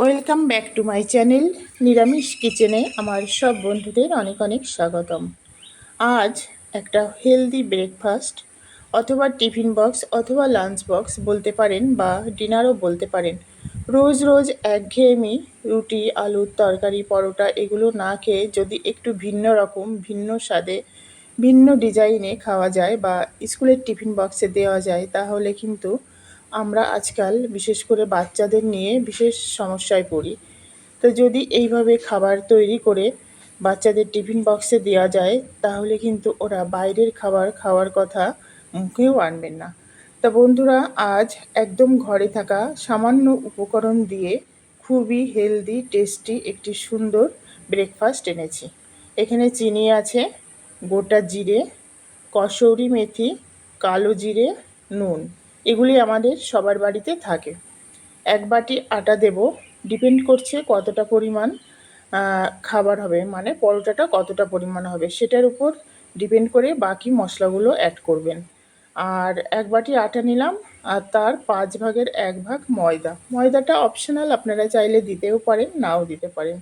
Welcome back to my channel নিরামিষ কিচেনে আমার সব বন্ধুদের অনেক অনেক স্বাগতম। আজ একটা হেলদি ব্রেকফাস্ট অথবা টিফিন বক্স অথবা লাঞ্চ বক্স বলতে পারেন বা ডিনারও বলতে পারেন। রোজ রোজ একঘেয়েমি রুটি আলুর তরকারি, পরোটা এগুলো না খেয়ে যদি একটু ভিন্ন রকম, ভিন্ন স্বাদে, ভিন্ন ডিজাইনে খাওয়া যায় বা স্কুলের টিফিন বক্সে দেওয়া যায় তাহলে কিন্তু আমরা আজকাল বিশেষ করে বাচ্চাদের নিয়ে বিশেষ সমস্যায় পড়ি। তো যদি এইভাবে খাবার তৈরি করে বাচ্চাদের টিফিন বক্সে দেওয়া যায়, তাহলে কিন্তু ওরা বাইরের খাবার খাওয়ার কথা মুখেও আনবেন না। তা বন্ধুরা, আজ একদম ঘরে থাকা সামান্য উপকরণ দিয়ে খুবই হেলদি, টেস্টি একটি সুন্দর ব্রেকফাস্ট এনেছি। এখানে চিনি আছে, গোটা জিরে, কসৌরি মেথি, কালো জিরে, নুন। এগুলি আমাদের সবার বাড়িতে থাকে। এক বাটি আটা দেব ডিপেন্ড করছে কতটা পরিমাণ খাবার হবে মানে পরোটাটা কতটা পরিমাণ হবে, সেটার উপর ডিপেন্ড করে বাকি মশলাগুলো অ্যাড করবেন। আর এক বাটি আটা নিলাম, আর তার পাঁচ ভাগের এক ভাগ ময়দা। ময়দাটা অপশনাল আপনারা চাইলে দিতেও পারেন, নাও দিতে পারেন।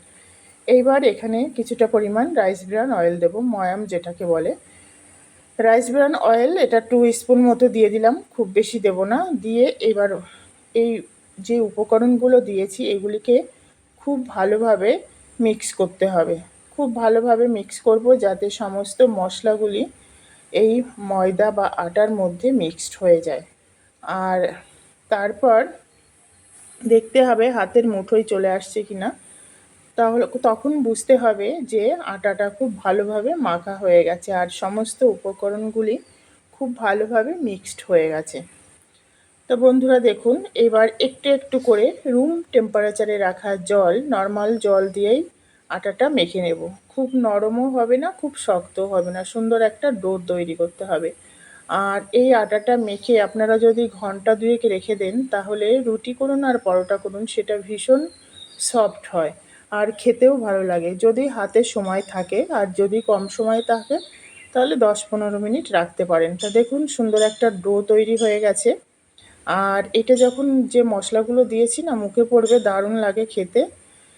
এইবার এখানে কিছুটা পরিমাণ রাইস ব্রান অয়েল দেব, ময়াম যেটাকে বলে। রাইস ব্রান অয়েল, এটা টু স্পুন মতো দিয়ে দিলাম, খুব বেশি দেব না। দিয়ে এবার এই যে উপকরণগুলো দিয়েছি, এগুলিকে খুব ভালোভাবে মিক্স করতে হবে। খুব ভালোভাবে মিক্স করব যাতে সমস্ত মশলাগুলি এই ময়দা বা আটার মধ্যে মিক্সড হয়ে যায়। আর তারপর দেখতে হবে হাতের মুঠোয় চলে আসছে কিনা। তাহলে তখন বুঝতে হবে যে আটাটা খুব ভালোভাবে মাখা হয়ে গেছে আর সমস্ত উপকরণগুলি খুব ভালোভাবে মিক্সড হয়ে গেছে। তো বন্ধুরা দেখুন, এবার একটু একটু করে রুম টেম্পারেচারে রাখা জল নর্মাল জল দিয়েই আটাটা মেখে নেব। খুব নরমও হবে না, খুব শক্তও হবে না, সুন্দর একটা ডো তৈরি করতে হবে। আর এই আটাটা মেখে আপনারা যদি ঘণ্টা দুয়েক রেখে দেন, তাহলে রুটি করুন আর পরোটা করুন, সেটা ভীষণ সফট হয়। আর খেতেও ভালো লাগে। যদি হাতে সময় থাকে আর যদি কম সময় থাকে, তাহলে দশ পনেরো মিনিট রাখতে পারেন। তা দেখুন, সুন্দর একটা ডো তৈরি হয়ে গেছে। আর এটা যখন যে মশলাগুলো দিয়েছি না, মুখে পড়বে, দারুণ লাগে খেতে।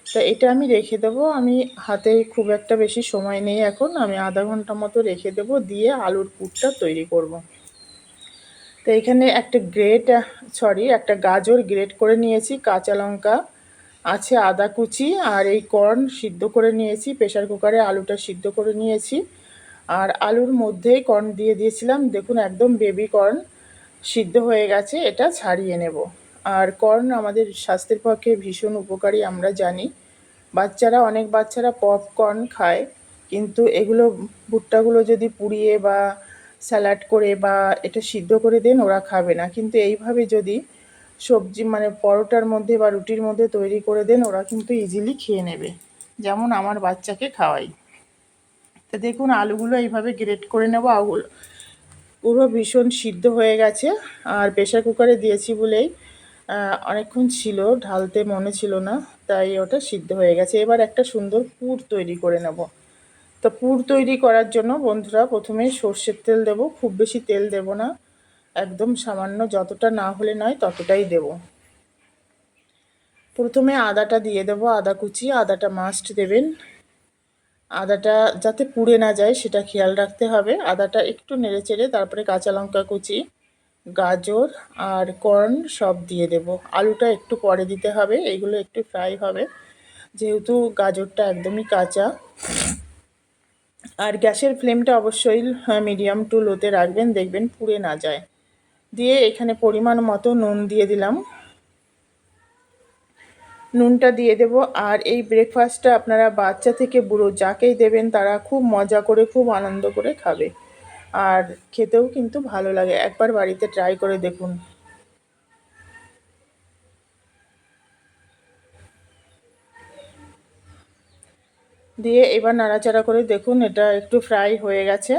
তা এটা আমি রেখে দেবো। আমি হাতে খুব একটা বেশি সময় নেই এখন। আমি আধা ঘণ্টা মতো রেখে দেবো। দিয়ে আলুর পুরটা তৈরি করব। তো এখানে একটা গ্রেট, সরি, একটা গাজর গ্রেট করে নিয়েছি। কাঁচা লঙ্কা আছে আদা কুচি আর এই কর্ন সিদ্ধ করে নিয়েছি প্রেশার কুকারে আলুটা সিদ্ধ করে নিয়েছি। আর আলুর মধ্যেই কর্ন দিয়ে দিয়েছিলাম, দেখুন একদম বেবি কর্ন সিদ্ধ হয়ে গেছে, এটা ছাড়িয়ে নেব। আর কর্ন আমাদের স্বাস্থ্যের পক্ষে ভীষণ উপকারী, আমরা জানি। বাচ্চারা, অনেক বাচ্চারা পপকর্ন খায়, কিন্তু এগুলো ভুট্টাগুলো যদি পুড়িয়ে বা স্যালাড করে বা এটা সিদ্ধ করে দেন, ওরা খাবে না। কিন্তু এইভাবে যদি সবজি মানে পরোটার মধ্যে বা রুটির মধ্যে তৈরি করে দেন, ওরা কিন্তু ইজিলি খেয়ে নেবে। যেমন আমার বাচ্চাকে খাওয়াই। তো দেখুন, আলুগুলো এইভাবে গ্রেট করে নেব। আগুলো পুরো ভীষণ সিদ্ধ হয়ে গেছে। আর প্রেশার কুকারে দিয়েছি বলেই অনেকক্ষণ ছিল, ঢালতে মনে ছিল না, তাই ওটা সিদ্ধ হয়ে গেছে। এবার একটা সুন্দর পুর তৈরি করে নেব। তো পুর তৈরি করার জন্য বন্ধুরা প্রথমে সর্ষের তেল দেব, খুব বেশি তেল দেব না। একদম সামান্য যতটা না হলে নয়, ততটাই দেব। প্রথমে আদাটা দিয়ে দেব, আদা কুচি, আদাটা মাস্ট দেবেন। আদাটা যাতে পুড়ে না যায় সেটা খেয়াল রাখতে হবে। আদাটা একটু নেড়ে চেড়ে তারপরে কাঁচা লঙ্কা কুচি, গাজর আর কর্ন সব দিয়ে দেব। আলুটা একটু পরে দিতে হবে, এগুলো একটু ফ্রাই হবে। যেহেতু গাজরটা একদমই কাঁচা। আর গ্যাসের ফ্লেমটা অবশ্যই মিডিয়াম টু লোতে রাখবেন, দেখবেন পুড়ে না যায়। দিয়ে এখানে পরিমাণ মতো নুন দিয়ে দিলাম। নুনটা দিয়ে দেব আর এই ব্রেকফাস্টটা আপনারা বাচ্চা থেকে বুড়ো যাকেই দেবেন, তারা খুব মজা করে, খুব আনন্দ করে খাবে। আর খেতেও কিন্তু ভালো লাগে। একবার বাড়িতে ট্রাই করে দেখুন। দিয়ে এবার নাড়াচাড়া করে দেখুন, এটা একটু ফ্রাই হয়ে গেছে।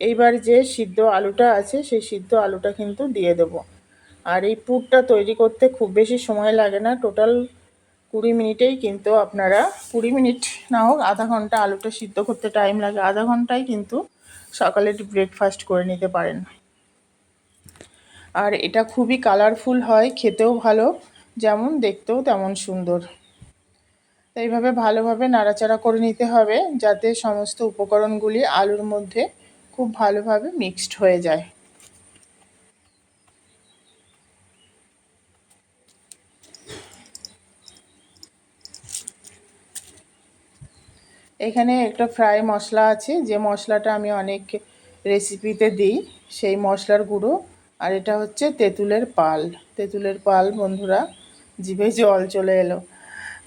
এইবার যে সিদ্ধ আলুটা আছে, সেই সিদ্ধ আলুটা কিন্তু দিয়ে দেব। আর এই পুরটা তৈরি করতে খুব বেশি সময় লাগে না। টোটাল কুড়ি মিনিটেই কিন্তু আপনারা, কুড়ি মিনিট না হোক, আধা ঘণ্টা আলুটা সিদ্ধ করতে টাইম লাগে। আধা ঘন্টায় কিন্তু সকালে ব্রেকফাস্ট করে নিতে পারেন। আর এটা খুবই কালারফুল হয়, খেতেও ভালো, যেমন দেখতেও তেমন সুন্দর। তো এইভাবে ভালোভাবে নাড়াচাড়া করে নিতে হবে, যাতে সমস্ত উপকরণগুলি আলুর মধ্যে খুব ভালোভাবে মিক্সড হয়ে যায়। এখানে একটা ফ্রাই মশলা আছে, যে মশলাটা আমি অনেক রেসিপিতে দিই, সেই মশলার গুঁড়ো। আর এটা হচ্ছে তেঁতুলের পাল। তেঁতুলের পাল, বন্ধুরা, জিভে জল চলে এলো।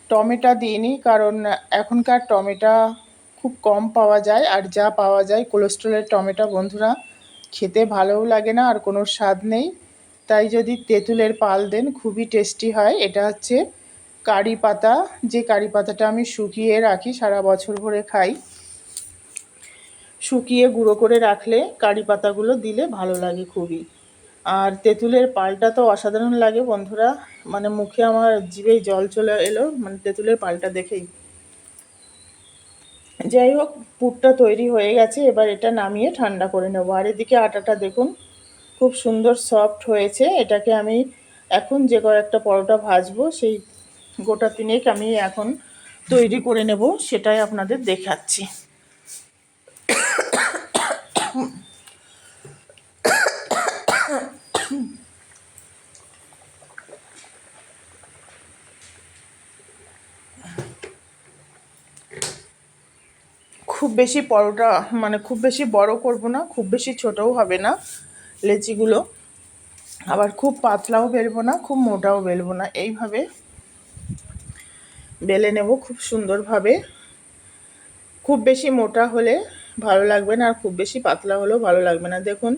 টমেটো দিইনি, কারণ এখনকার টমেটো খুব কম পাওয়া যায় আর যা পাওয়া যায় কোলেস্ট্রলের টমেটো, বন্ধুরা, খেতে ভালোও লাগে না আর কোনো স্বাদ নেই। তাই যদি তেঁতুলের পাল দেন, খুবই টেস্টি হয়। এটা হচ্ছে কারি পাতা। যে কারি পাতাটা আমি শুকিয়ে রাখি, সারা বছর ভরে খাই, শুকিয়ে গুঁড়ো করে রাখলে কারি পাতাগুলো দিলে ভালো লাগে খুবই। আর তেঁতুলের পালটা তো অসাধারণ লাগে, বন্ধুরা। মানে মুখে আমার জিভেই জল চলে এলো মানে তেঁতুলের পালটা দেখেই যাই হোক পুরটা তৈরি হয়ে গেছে, এবার এটা নামিয়ে ঠান্ডা করে নেব। আর এদিকে আটাটা দেখুন, খুব সুন্দর সফট হয়েছে। এটাকে আমি এখন যে কয়েকটা পরোটা ভাজবো, সেই গোটা তিনেক আমি এখন তৈরি করে নেব, সেটাই আপনাদের দেখাচ্ছি। খুব বেশি পরোটা মানে খুব বেশি বড় করব না, খুব বেশি ছোটও হবে না লেচিগুলো। আবার খুব পাতলাও বেলবো না, খুব মোটাও বেলবো না। এইভাবে বেলে নেব খুব সুন্দরভাবে। খুব বেশি মোটা হলে ভালো লাগবে না, আর খুব বেশি পাতলা হলেও ভালো লাগবে না। দেখুন,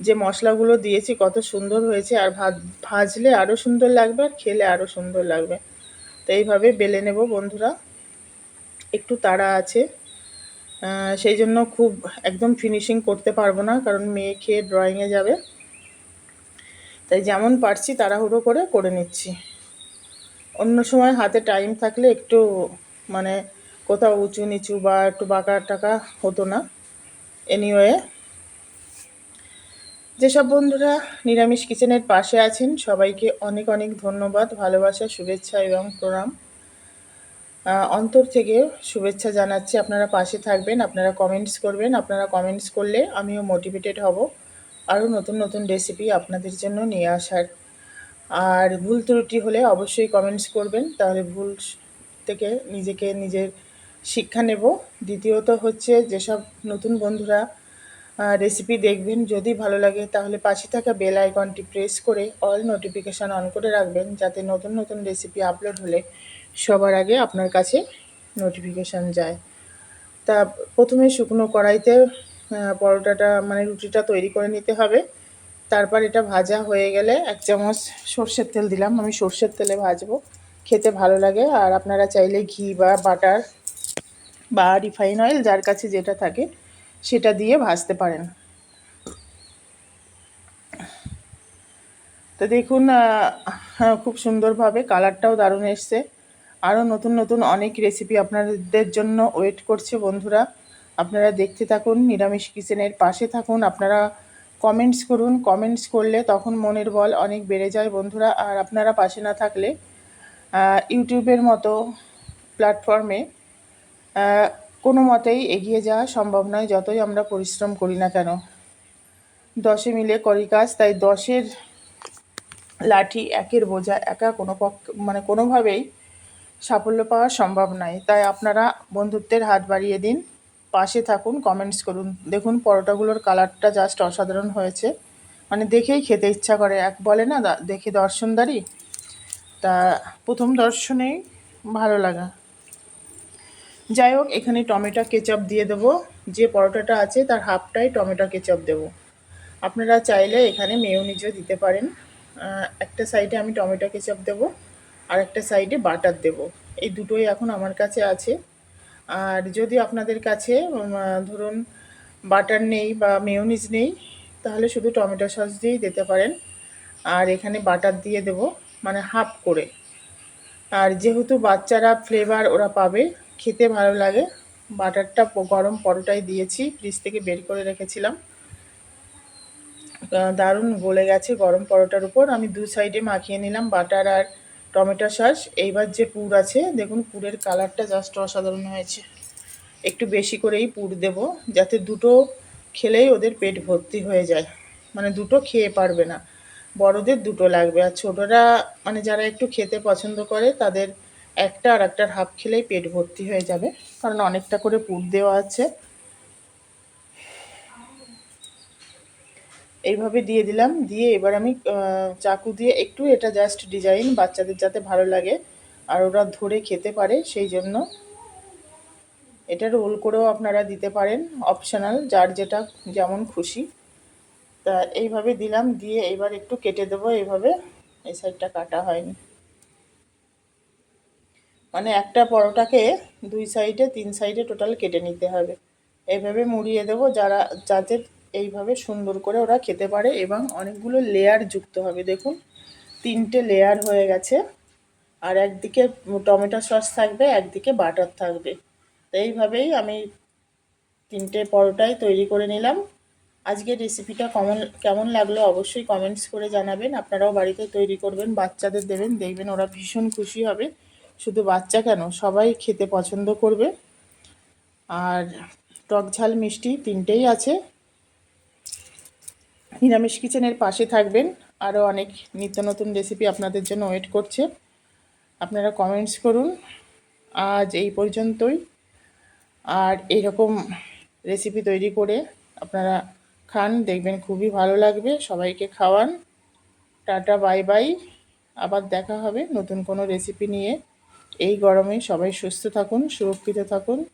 যে মশলাগুলো দিয়েছি কত সুন্দর হয়েছে, আর ভাজলে আরও সুন্দর লাগবে, আর খেলে আরও সুন্দর লাগবে। তো এইভাবে বেলে নেব বন্ধুরা। একটু তাড়া আছে। সেই জন্য খুব একদম ফিনিশিং করতে পারব না, কারণ মেয়ে খেয়ে ড্রয়িংয়ে যাবে। তাই যেমন পারছি তাড়াহুড়ো করে করে নিচ্ছি। অন্য সময় হাতে টাইম থাকলে একটু মানে কোথাও উঁচু নিচু বা একটু বাঁকা টাকা হতো না। এনিওয়ে যেসব বন্ধুরা নিরামিষ কিচেনের পাশে আছেন, সবাইকে অনেক অনেক ধন্যবাদ, ভালোবাসা, শুভেচ্ছা এবং প্রণাম। অন্তর থেকে শুভেচ্ছা জানাচ্ছি। আপনারা পাশে থাকবেন, আপনারা কমেন্টস করবেন, আপনারা কমেন্টস করলে আমিও মোটিভেটেড হব আরও নতুন নতুন রেসিপি আপনাদের জন্য নিয়ে আসার। আর ভুল ত্রুটি হলে অবশ্যই কমেন্টস করবেন, তাহলে ভুল থেকে নিজেকে নিজের শিক্ষা নেব। দ্বিতীয়ত হচ্ছে যেসব নতুন বন্ধুরা রেসিপি দেখবেন, যদি ভালো লাগে তাহলে পাশে থাকা বেল আইকনটি প্রেস করে অল নোটিফিকেশান অন করে রাখবেন, যাতে নতুন নতুন রেসিপি আপলোড হলে সবার আগে আপনার কাছে নোটিফিকেশান যায়। তা প্রথমে শুকনো কড়াইতে পরোটাটা মানে রুটিটা তৈরি করে নিতে হবে। তারপর এটা ভাজা হয়ে গেলে এক চামচ সর্ষের তেল দিলাম। আমি সর্ষের তেলে ভাজবো। খেতে ভালো লাগে। আর আপনারা চাইলে ঘি বা বাটার বা রিফাইন অয়েল, যার কাছে যেটা থাকে, সেটা দিয়ে ভাজতে পারেন। তো দেখুন খুব সুন্দরভাবে কালারটাও দারুণ এসছে। আরও নতুন নতুন অনেক রেসিপি আপনাদের জন্য ওয়েট করছে বন্ধুরা। আপনারা দেখতে থাকুন, নিরামিষ কিচেনের পাশে থাকুন। আপনারা কমেন্টস করুন। কমেন্টস করলে তখন মনের বল অনেক বেড়ে যায় বন্ধুরা। আর আপনারা পাশে না থাকলে ইউটিউবের মতো প্ল্যাটফর্মে কোনো মতেই এগিয়ে যাওয়া সম্ভব নয়, যতই আমরা পরিশ্রম করি না কেন। দশে মিলে করি কাজ, তাই দশের লাঠি একের বোঝা একা কোনো পক্ষ মানে কোনোভাবেই সাফল্য পাওয়া সম্ভব নয়। তাই আপনারা বন্ধুত্বের হাত বাড়িয়ে দিন। পাশে থাকুন কমেন্টস করুন। দেখুন, পরোটাগুলোর কালারটা জাস্ট অসাধারণ হয়েছে। মানে দেখেই খেতে ইচ্ছা করে। এক বলে না দেখে দর্শনদারি তা প্রথম দর্শনেই ভালো লাগা। যাই হোক, এখানে টমেটো কেচাপ দিয়ে দেবো। যে পরোটাটা আছে, তার হাফটাই টমেটো কেচাপ দেবো। আপনারা চাইলে এখানে মেয়োনিজও দিতে পারেন। একটা সাইডে আমি টমেটো কেচাপ দেবো। আর একটা সাইডে বাটার দেব। এই দুটোই এখন আমার কাছে আছে। আর যদি আপনাদের কাছে ধরুন বাটার নেই বা মেয়োনিজ নেই, তাহলে শুধু টমেটো সস দিয়েই দিতে পারেন। আর এখানে বাটার দিয়ে দেব মানে হাফ করে। আর যেহেতু বাচ্চারা ফ্লেভার ওরা পাবে, খেতে ভালো লাগে, বাটারটা গরম পরোটাই দিয়েছি ফ্রিজ থেকে বের করে রেখেছিলাম। দারুণ গলে গেছে গরম পরোটার উপর। আমি দু সাইডে মাখিয়ে নিলাম বাটার আর টমেটো সস, এইবার যে পুর আছে, দেখুন পুরের কালারটা জাস্ট অসাধারণ হয়েছে। একটু বেশি করেই পুর দেব, যাতে দুটো খেলেই ওদের পেট ভর্তি হয়ে যায়। মানে দুটো খেয়ে পারবে না। বড়দের দুটো লাগবে, আর ছোটরা মানে যারা একটু খেতে পছন্দ করে, তাদের একটা আর একটার হাফ খেলেই পেট ভর্তি হয়ে যাবে। কারণ অনেকটা করে পুর দেওয়া আছে। এইভাবে দিয়ে দিলাম। দিয়ে এবার আমি চাকু দিয়ে একটু এটা জাস্ট ডিজাইন বাচ্চাদের যাতে ভালো লাগে, আর ওরা ধরে খেতে পারে সেই জন্য। এটা রোল করেও আপনারা দিতে পারেন অপশনাল যার যেটা যেমন খুশি। তা এইভাবে দিলাম, দিয়ে এবার একটু কেটে দেবো, এইভাবে এই সাইডটা কাটা হয়নি। মানে একটা পরোটাকে দুই সাইডে তিন সাইডে টোটাল কেটে নিতে হবে। এইভাবে মুড়িয়ে দেবো, যারা যাতে এইভাবে সুন্দর করে ওরা খেতে পারে এবং অনেকগুলো লেয়ার যুক্ত হবে, দেখুন। তিনটে লেয়ার হয়ে গেছে। আর একদিকে টমেটো সস থাকবে, একদিকে বাটার থাকবে। তো এইভাবেই আমি তিনটে পরোটাই তৈরি করে নিলাম। আজকের রেসিপিটা কেমন কেমন লাগল অবশ্যই কমেন্টস করে জানাবেন। আপনারাও বাড়িতে তৈরি করবেন, বাচ্চাদের দেবেন, দেখবেন ওরা ভীষণ খুশি হবে। শুধু বাচ্চা কেন, সবাই খেতে পছন্দ করবে। আর টক ঝাল মিষ্টি তিনটেই আছে। নিরামিষ কিচেনের পাশে থাকবেন। আরও অনেক নিত্য নতুন রেসিপি আপনাদের জন্য ওয়েট করছে। আপনারা কমেন্টস করুন। আজ এই পর্যন্তই। আর এইরকম রেসিপি তৈরি করে আপনারা খান, দেখবেন খুবই ভালো লাগবে। সবাইকে খাওয়ান। টাটা বাই বাই আবার দেখা হবে নতুন কোনো রেসিপি নিয়ে। এই গরমে সবাই সুস্থ থাকুন, সুরক্ষিত থাকুন।